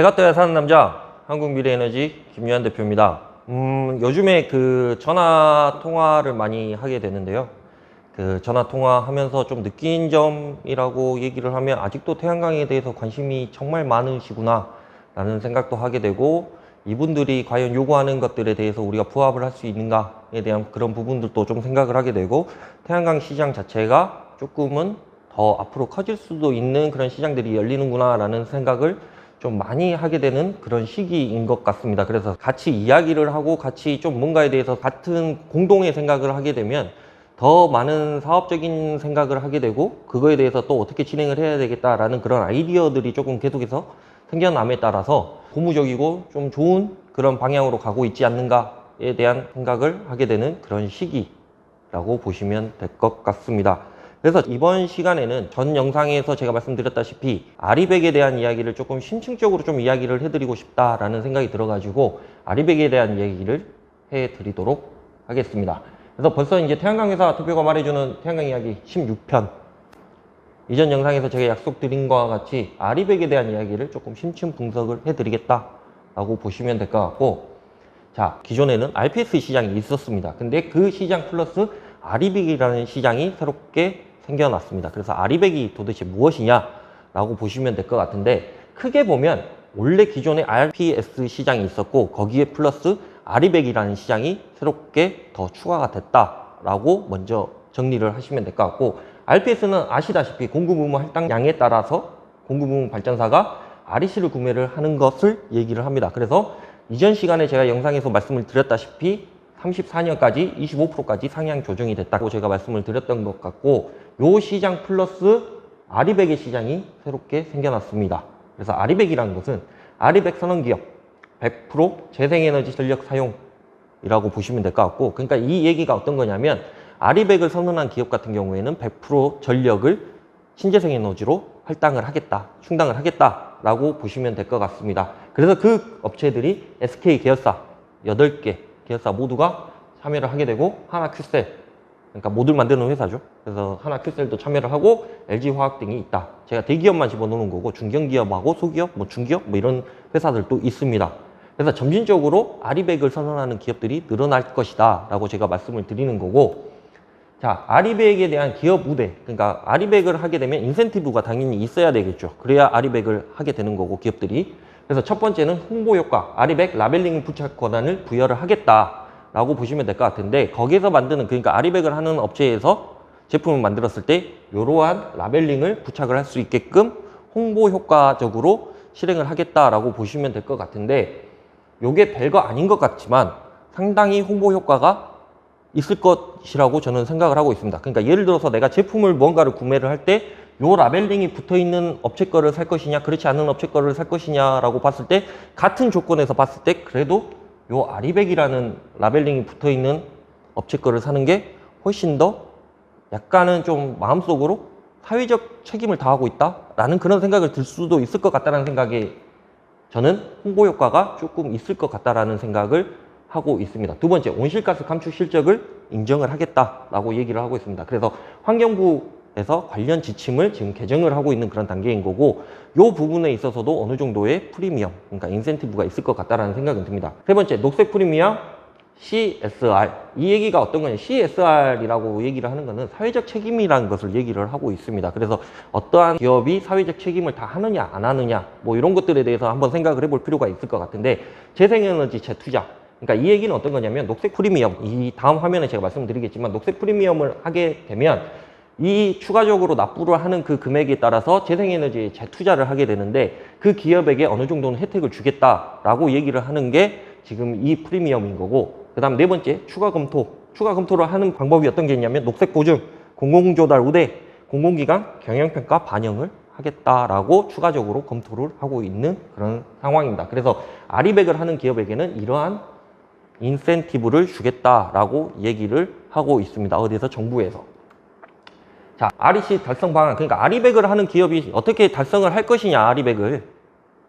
해가 떠야 사는 남자 한국미래에너지 김유한 대표입니다. 음, 요즘에 그 전화 통화를 많이 하게 되는데요. 그 전화 통화하면서 좀 느낀 점이라고 얘기를 하면 아직도 태양광에 대해서 관심이 정말 많으시구나 라는 생각도 하게 되고 이분들이 과연 요구하는 것들에 대해서 우리가 부합을 할 수 있는가에 대한 그런 부분들도 좀 생각을 하게 되고 태양광 시장 자체가 조금은 더 앞으로 커질 수도 있는 그런 시장들이 열리는구나 라는 생각을 좀 많이 하게 되는 그런 시기인 것 같습니다. 그래서 같이 이야기를 하고 같이 좀 뭔가에 대해서 같은 공동의 생각을 하게 되면 더 많은 사업적인 생각을 하게 되고 그거에 대해서 또 어떻게 진행을 해야 되겠다라는 그런 아이디어들이 조금 계속해서 생겨남에 따라서 고무적이고 좀 좋은 그런 방향으로 가고 있지 않는가에 대한 생각을 하게 되는 그런 시기라고 보시면 될 것 같습니다. 그래서 이번 시간에는 전 영상에서 제가 말씀드렸다시피 아리백에 대한 이야기를 조금 심층적으로 좀 이야기를 해드리고 싶다라는 생각이 들어가지고 아리백에 대한 이야기를 해드리도록 하겠습니다. 그래서 벌써 이제 태양광 회사 대표가 말해주는 태양광 이야기 16편 이전 영상에서 제가 약속드린 것과 같이 아리백에 대한 이야기를 조금 심층 분석을 해드리겠다라고 보시면 될 것 같고 자 기존에는 RPS 시장이 있었습니다. 근데 그 시장 플러스 아리백이라는 시장이 새롭게 생겨났습니다. 그래서 아리백이 도대체 무엇이냐라고 보시면 될 것 같은데 크게 보면 원래 기존에 RPS 시장이 있었고 거기에 플러스 아리백이라는 시장이 새롭게 더 추가가 됐다라고 먼저 정리를 하시면 될 것 같고 RPS는 아시다시피 공급 의무 할당량에 따라서 공급 의무 발전사가 REC를 구매를 하는 것을 얘기를 합니다. 그래서 이전 시간에 제가 영상에서 말씀을 드렸다시피 34년까지 25%까지 상향 조정이 됐다고 제가 말씀을 드렸던 것 같고 요 시장 플러스 아리백의 시장이 새롭게 생겨났습니다. 그래서 아리백이라는 것은 아리백 선언기업 100% 재생에너지 전력 사용이라고 보시면 될 것 같고 그러니까 이 얘기가 어떤 거냐면 아리백을 선언한 기업 같은 경우에는 100% 전력을 신재생에너지로 할당을 하겠다, 충당을 하겠다라고 보시면 될 것 같습니다. 그래서 그 업체들이 SK 계열사 8개 계열사 모두가 참여를 하게 되고 하나 큐셀 그러니까 모듈 만드는 회사죠. 그래서 하나 큐셀도 참여를 하고 LG화학 등이 있다. 제가 대기업만 집어넣는 거고 중견기업하고 소기업, 뭐 중기업 뭐 이런 회사들도 있습니다. 그래서 점진적으로 아리백을 선언하는 기업들이 늘어날 것이다 라고 제가 말씀을 드리는 거고 자, 아리백에 대한 기업 우대. 그러니까 아리백을 하게 되면 인센티브가 당연히 있어야 되겠죠. 그래야 아리백을 하게 되는 거고 기업들이. 그래서 첫 번째는 홍보 효과, 아리백 라벨링 부착 권한을 부여를 하겠다라고 보시면 될 것 같은데 거기에서 만드는 그러니까 아리백을 하는 업체에서 제품을 만들었을 때 이러한 라벨링을 부착을 할 수 있게끔 홍보 효과적으로 실행을 하겠다라고 보시면 될 것 같은데 요게 별거 아닌 것 같지만 상당히 홍보 효과가 있을 것이라고 저는 생각을 하고 있습니다. 그러니까 예를 들어서 내가 제품을 뭔가를 구매를 할 때 요 라벨링이 붙어 있는 업체 거를 살 것이냐, 그렇지 않은 업체 거를 살 것이냐라고 봤을 때 같은 조건에서 봤을 때 그래도 요 아리백이라는 라벨링이 붙어 있는 업체 거를 사는 게 훨씬 더 약간은 좀 마음속으로 사회적 책임을 다하고 있다라는 그런 생각을 들 수도 있을 것 같다는 생각에 저는 홍보 효과가 조금 있을 것 같다라는 생각을 하고 있습니다. 두 번째, 온실가스 감축 실적을 인정을 하겠다라고 얘기를 하고 있습니다. 그래서 환경부 에서 관련 지침을 지금 개정을 하고 있는 그런 단계인 거고, 이 부분에 있어서도 어느 정도의 프리미엄, 그러니까 인센티브가 있을 것 같다라는 생각이 듭니다. 세 번째, 녹색 프리미엄 CSR. 이 얘기가 어떤 거냐. CSR이라고 얘기를 하는 거는 사회적 책임이라는 것을 얘기를 하고 있습니다. 그래서 어떠한 기업이 사회적 책임을 다 하느냐, 안 하느냐, 뭐 이런 것들에 대해서 한번 생각을 해볼 필요가 있을 것 같은데, 재생에너지 재투자. 그러니까 이 얘기는 어떤 거냐면, 녹색 프리미엄. 이 다음 화면에 제가 말씀드리겠지만, 녹색 프리미엄을 하게 되면, 이 추가적으로 납부를 하는 그 금액에 따라서 재생에너지에 재투자를 하게 되는데, 그 기업에게 어느 정도는 혜택을 주겠다라고 얘기를 하는 게 지금 이 프리미엄인 거고, 그 다음 네 번째, 추가 검토. 추가 검토를 하는 방법이 어떤 게 있냐면, 녹색 보증, 공공조달 우대, 공공기관 경영평가 반영을 하겠다라고 추가적으로 검토를 하고 있는 그런 상황입니다. 그래서 아리백을 하는 기업에게는 이러한 인센티브를 주겠다라고 얘기를 하고 있습니다. 어디에서? 정부에서. 자, REC 달성 방안. 그러니까 아리백을 하는 기업이 어떻게 달성을 할 것이냐, 아리백을.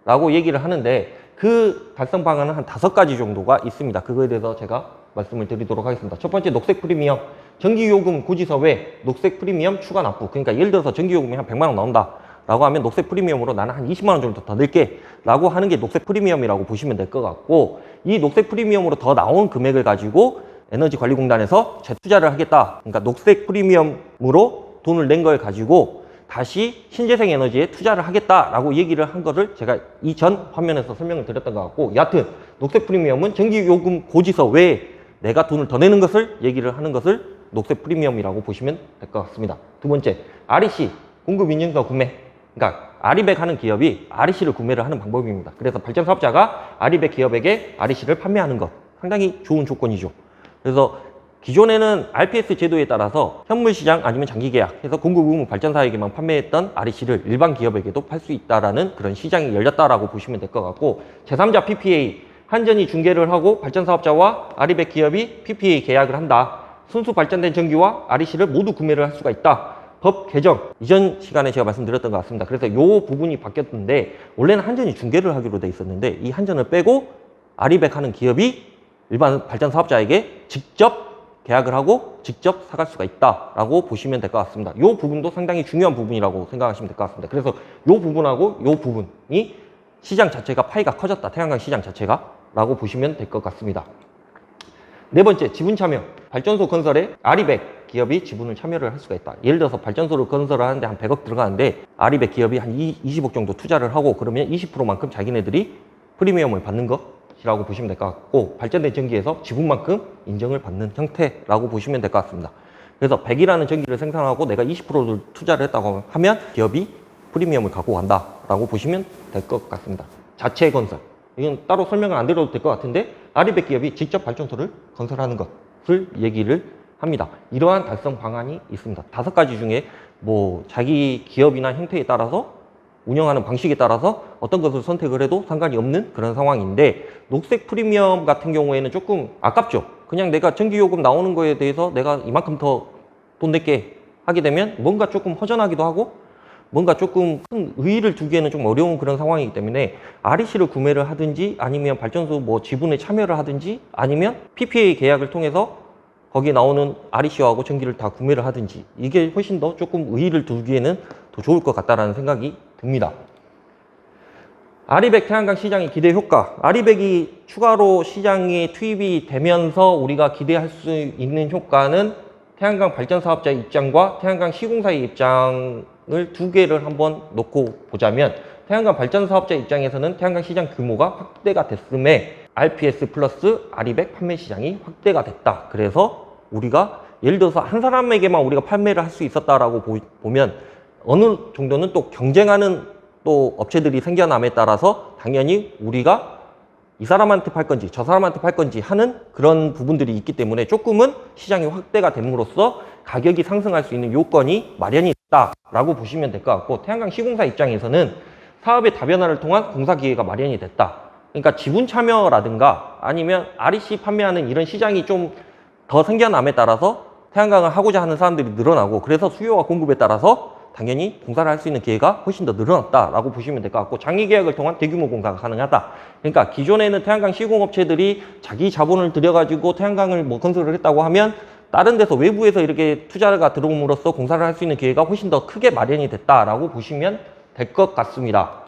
라고 얘기를 하는데 그 달성 방안은 한 다섯 가지 정도가 있습니다. 그거에 대해서 제가 말씀을 드리도록 하겠습니다. 첫 번째 녹색 프리미엄. 전기요금 고지서 외 녹색 프리미엄 추가 납부. 그러니까 예를 들어서 전기요금이 한 100만 원 나온다. 라고 하면 녹색 프리미엄으로 나는 한 20만 원 정도 더 낼게 라고 하는 게 녹색 프리미엄이라고 보시면 될 것 같고 이 녹색 프리미엄으로 더 나온 금액을 가지고 에너지관리공단에서 재투자를 하겠다 그러니까 녹색 프리미엄으로 돈을 낸 걸 가지고 다시 신재생 에너지에 투자를 하겠다라고 얘기를 한 거를 제가 이전 화면에서 설명을 드렸던 것 같고 여하튼 녹색 프리미엄은 전기요금 고지서 외에 내가 돈을 더 내는 것을 얘기를 하는 것을 녹색 프리미엄이라고 보시면 될 것 같습니다. 두 번째, REC 공급 인증서 구매. 그러니까 아리백 하는 기업이 REC를 구매를 하는 방법입니다. 그래서 발전 사업자가 아리백 기업에게 REC를 판매하는 것 상당히 좋은 조건이죠. 그래서 기존에는 RPS 제도에 따라서 현물 시장 아니면 장기 계약 해서 공급 의무 발전사에게만 판매했던 REC를 일반 기업에게도 팔 수 있다라는 그런 시장이 열렸다라고 보시면 될 것 같고 제3자 PPA 한전이 중개를 하고 발전 사업자와 아리백 기업이 PPA 계약을 한다. 순수 발전된 전기와 REC를 모두 구매를 할 수가 있다. 법 개정 이전 시간에 제가 말씀드렸던 것 같습니다. 그래서 이 부분이 바뀌었는데 원래는 한전이 중개를 하기로 돼 있었는데 이 한전을 빼고 아리백 하는 기업이 일반 발전 사업자에게 직접 계약을 하고 직접 사갈 수가 있다라고 보시면 될 것 같습니다. 이 부분도 상당히 중요한 부분이라고 생각하시면 될 것 같습니다. 그래서 이 부분하고 이 부분이 시장 자체가 파이가 커졌다. 태양광 시장 자체가 라고 보시면 될 것 같습니다. 네 번째, 지분 참여. 발전소 건설에 아리백 기업이 지분을 참여를 할 수가 있다. 예를 들어서 발전소를 건설을 하는데 한 100억 들어가는데 아리백 기업이 한 20억 정도 투자를 하고 그러면 20%만큼 자기네들이 프리미엄을 받는 것 이라고 보시면 될 것 같고 발전된 전기에서 지분만큼 인정을 받는 형태라고 보시면 될 것 같습니다. 그래서 100이라는 전기를 생산하고 내가 20%를 투자를 했다고 하면 기업이 프리미엄을 갖고 간다라고 보시면 될 것 같습니다. 자체 건설. 이건 따로 설명을 안 드려도 될 것 같은데 아리백 기업이 직접 발전소를 건설하는 것을 얘기를 합니다. 이러한 달성 방안이 있습니다. 다섯 가지 중에 뭐 자기 기업이나 형태에 따라서 운영하는 방식에 따라서 어떤 것을 선택을 해도 상관이 없는 그런 상황인데 녹색 프리미엄 같은 경우에는 조금 아깝죠. 그냥 내가 전기요금 나오는 거에 대해서 내가 이만큼 더 돈 낼게 하게 되면 뭔가 조금 허전하기도 하고 뭔가 조금 큰 의의를 두기에는 좀 어려운 그런 상황이기 때문에 REC를 구매를 하든지 아니면 발전소 뭐 지분에 참여를 하든지 아니면 PPA 계약을 통해서 거기에 나오는 REC하고 전기를 다 구매를 하든지 이게 훨씬 더 조금 의의를 두기에는 더 좋을 것 같다라는 생각이 듭니다. 아리백 태양광 시장의 기대 효과. 아리백이 추가로 시장에 투입이 되면서 우리가 기대할 수 있는 효과는 태양광 발전 사업자의 입장과 태양광 시공사의 입장을 두 개를 한번 놓고 보자면 태양광 발전 사업자 입장에서는 태양광 시장 규모가 확대가 됐음에 RPS 플러스 아리백 판매 시장이 확대가 됐다. 그래서 우리가 예를 들어서 한 사람에게만 우리가 판매를 할 수 있었다라고 보, 보면 어느 정도는 또 경쟁하는 또 업체들이 생겨남에 따라서 당연히 우리가 이 사람한테 팔 건지 저 사람한테 팔 건지 하는 그런 부분들이 있기 때문에 조금은 시장이 확대가 됨으로써 가격이 상승할 수 있는 요건이 마련이 됐다라고 보시면 될 것 같고 태양광 시공사 입장에서는 사업의 다변화를 통한 공사 기회가 마련이 됐다. 그러니까 지분 참여라든가 아니면 REC 판매하는 이런 시장이 좀 더 생겨남에 따라서 태양광을 하고자 하는 사람들이 늘어나고 그래서 수요와 공급에 따라서 당연히 공사를 할 수 있는 기회가 훨씬 더 늘어났다라고 보시면 될 것 같고 장기 계약을 통한 대규모 공사가 가능하다. 그러니까 기존에는 태양광 시공업체들이 자기 자본을 들여가지고 태양광을 뭐 건설을 했다고 하면 다른 데서 외부에서 이렇게 투자가 들어옴으로써 공사를 할 수 있는 기회가 훨씬 더 크게 마련이 됐다라고 보시면 될 것 같습니다.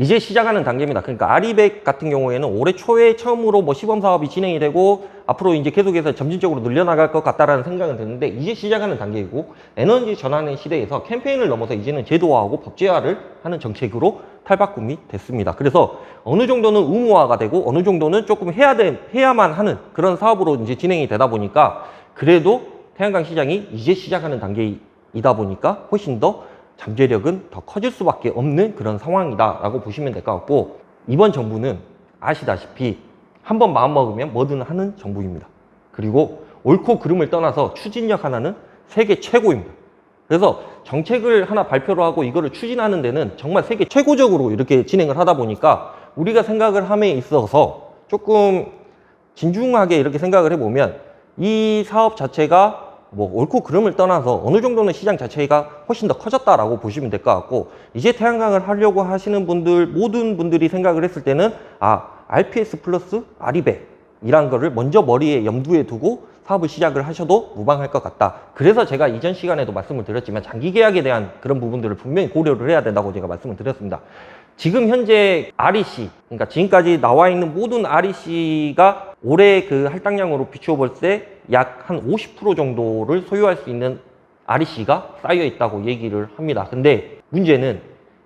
이제 시작하는 단계입니다. 그러니까 아리백 같은 경우에는 올해 초에 처음으로 뭐 시범 사업이 진행이 되고 앞으로 이제 계속해서 점진적으로 늘려나갈 것 같다라는 생각은 드는데 이제 시작하는 단계이고 에너지 전환의 시대에서 캠페인을 넘어서 이제는 제도화하고 법제화를 하는 정책으로 탈바꿈이 됐습니다. 그래서 어느 정도는 의무화가 되고 어느 정도는 조금 해야 돼 해야만 하는 그런 사업으로 이제 진행이 되다 보니까 그래도 태양광 시장이 이제 시작하는 단계이다 보니까 훨씬 더 잠재력은 더 커질 수밖에 없는 그런 상황이다라고 보시면 될 것 같고 이번 정부는 아시다시피 한 번 마음먹으면 뭐든 하는 정부입니다. 그리고 옳고 그름을 떠나서 추진력 하나는 세계 최고입니다. 그래서 정책을 하나 발표를 하고 이거를 추진하는 데는 정말 세계 최고적으로 이렇게 진행을 하다 보니까 우리가 생각을 함에 있어서 조금 진중하게 이렇게 생각을 해보면 이 사업 자체가 뭐 옳고 그름을 떠나서 어느 정도는 시장 자체가 훨씬 더 커졌다라고 보시면 될 것 같고 이제 태양광을 하려고 하시는 분들 모든 분들이 생각을 했을 때는 아 RPS 플러스 아리백이란 거를 먼저 머리에 염두에 두고 사업을 시작을 하셔도 무방할 것 같다. 그래서 제가 이전 시간에도 말씀을 드렸지만 장기 계약에 대한 그런 부분들을 분명히 고려를 해야 된다고 제가 말씀을 드렸습니다. 지금 현재 REC, 그러니까 지금까지 나와 있는 모든 REC가 올해 그 할당량으로 비추어 볼때 약 한 50% 정도를 소유할 수 있는 REC가 쌓여 있다고 얘기를 합니다. 근데 문제는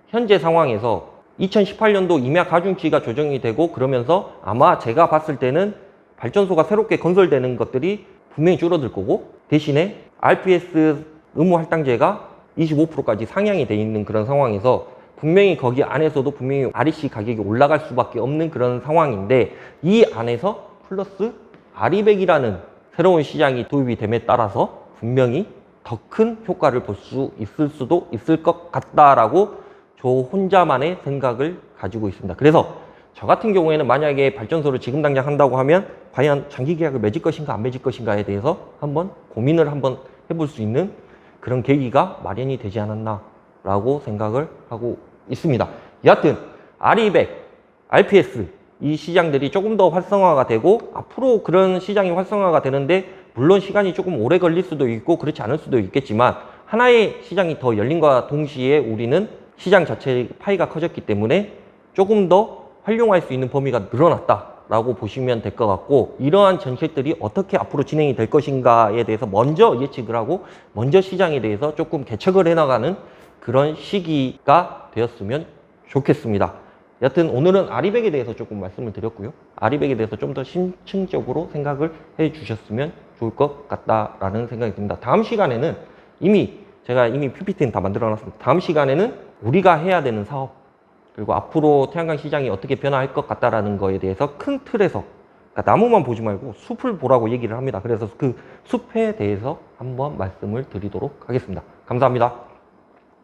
현재 상황에서 2018년도 임야 가중치가 조정이 되고 그러면서 아마 제가 봤을 때는 발전소가 새롭게 건설되는 것들이 분명히 줄어들 거고 대신에 RPS 의무 할당제가 25%까지 상향이 돼 있는 그런 상황에서 분명히 거기 안에서도 분명히 REC 가격이 올라갈 수밖에 없는 그런 상황인데 이 안에서 플러스 아리백이라는 새로운 시장이 도입이 됨에 따라서 분명히 더 큰 효과를 볼 수 있을 수도 있을 것 같다라고 저 혼자만의 생각을 가지고 있습니다. 그래서 저 같은 경우에는 만약에 발전소를 지금 당장 한다고 하면 과연 장기 계약을 맺을 것인가 안 맺을 것인가에 대해서 한번 고민을 한번 해볼 수 있는 그런 계기가 마련이 되지 않았나라고 생각을 하고 있습니다. 여하튼 아리백, RPS 이 시장들이 조금 더 활성화가 되고 앞으로 그런 시장이 활성화가 되는데 물론 시간이 조금 오래 걸릴 수도 있고 그렇지 않을 수도 있겠지만 하나의 시장이 더 열린과 동시에 우리는 시장 자체의 파이가 커졌기 때문에 조금 더 활용할 수 있는 범위가 늘어났다라고 보시면 될 것 같고 이러한 정책들이 어떻게 앞으로 진행이 될 것인가에 대해서 먼저 예측을 하고 먼저 시장에 대해서 조금 개척을 해나가는 그런 시기가 되었으면 좋겠습니다. 여튼 오늘은 아리백에 대해서 조금 말씀을 드렸고요. 아리백에 대해서 좀 더 심층적으로 생각을 해 주셨으면 좋을 것 같다라는 생각이 듭니다. 다음 시간에는 이미 제가 이미 PPT는 다 만들어 놨습니다. 다음 시간에는 우리가 해야 되는 사업 그리고 앞으로 태양광 시장이 어떻게 변화할 것 같다라는 거에 대해서 큰 틀에서 그러니까 나무만 보지 말고 숲을 보라고 얘기를 합니다. 그래서 그 숲에 대해서 한번 말씀을 드리도록 하겠습니다. 감사합니다.